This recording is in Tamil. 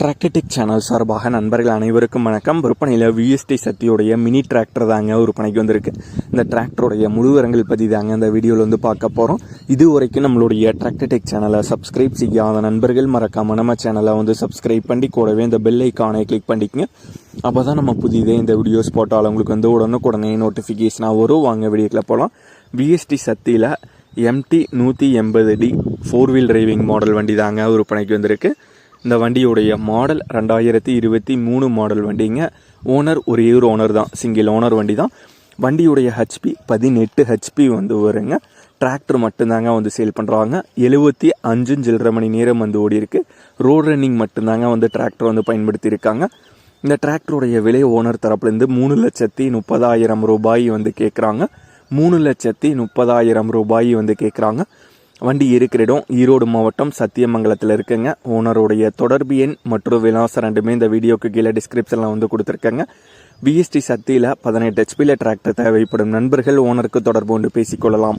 டிராக்டர்டெக் சேனல் சார்பாக நண்பர்கள் அனைவருக்கும் வணக்கம். விற்பனையில் விஎஸ்டி சக்தியுடைய மினி டிராக்டர் தாங்க விற்பனைக்கு வந்திருக்கு. இந்த டிராக்டருடைய முழுவரங்கள் பற்றி தாங்க இந்த வீடியோவில் வந்து பார்க்க போகிறோம் இது வரைக்கும் நம்மளுடைய டிராக்டர்டெக் சேனலை சப்ஸ்கிரைப் செய்யாத நண்பர்கள் மறக்காம நம்ம சேனலை வந்து சப்ஸ்கிரைப் பண்ணி கூடவே இந்த பெல் ஐக்கானை கிளிக் பண்ணிக்கங்க. அப்போ தான் நம்ம புதிதே இந்த வீடியோஸ் போட்டால் உங்களுக்கு வந்து உடனுக்குடனே நோட்டிஃபிகேஷனாக வரும். வாங்க வீடியோக்கில் போகலாம் விஎஸ்டி சக்தியில் எம்டி நூற்றி எண்பது D four wheel driving model வண்டி தாங்க விற்பனைக்கு வந்திருக்கு. இந்த வண்டியுடைய மாடல் ரெண்டாயிரத்தி இருபத்தி மூணு மாடல் வண்டிங்க. ஓனர் ஒரே ஒரு ஓனர் தான். சிங்கிள் ஓனர் வண்டி தான். வண்டியுடைய ஹெச்பி பதினெட்டு ஹெச்பி வந்து வருங்க. டிராக்டர் மட்டும்தாங்க வந்து சேல் பண்ணுறாங்க எழுபத்தி அஞ்சு சில்லரை மணி நேரம் வந்து ஓடி இருக்கு. ரோட் ரன்னிங் மட்டும்தாங்க வந்து டிராக்டர் வந்து பயன்படுத்தியிருக்காங்க. இந்த டிராக்டருடைய விலை ஓனர் தரப்புலேருந்து மூணு லட்சத்தி முப்பதாயிரம் ரூபாய் வந்து கேட்குறாங்க மூணு லட்சத்தி முப்பதாயிரம் ரூபாய் வந்து கேட்குறாங்க வண்டி இருக்கிற இடம் ஈரோடு மாவட்டம் சத்தியமங்கலத்தில் இருக்குங்க. ஓனருடைய தொடர்பு எண் மற்றும் விலாசம் ரெண்டுமே இந்த வீடியோக்கு கீழே டிஸ்கிரிப்ஷனில் வந்து கொடுத்துருக்கேங்க. பிஎஸ்டி சக்தியில் பதினெட்டு ஹெச்பியில் டிராக்டர் தேவைப்படும் நண்பர்கள் ஓனருக்கு தொடர்பு கொண்டு பேசிக்கொள்ளலாம்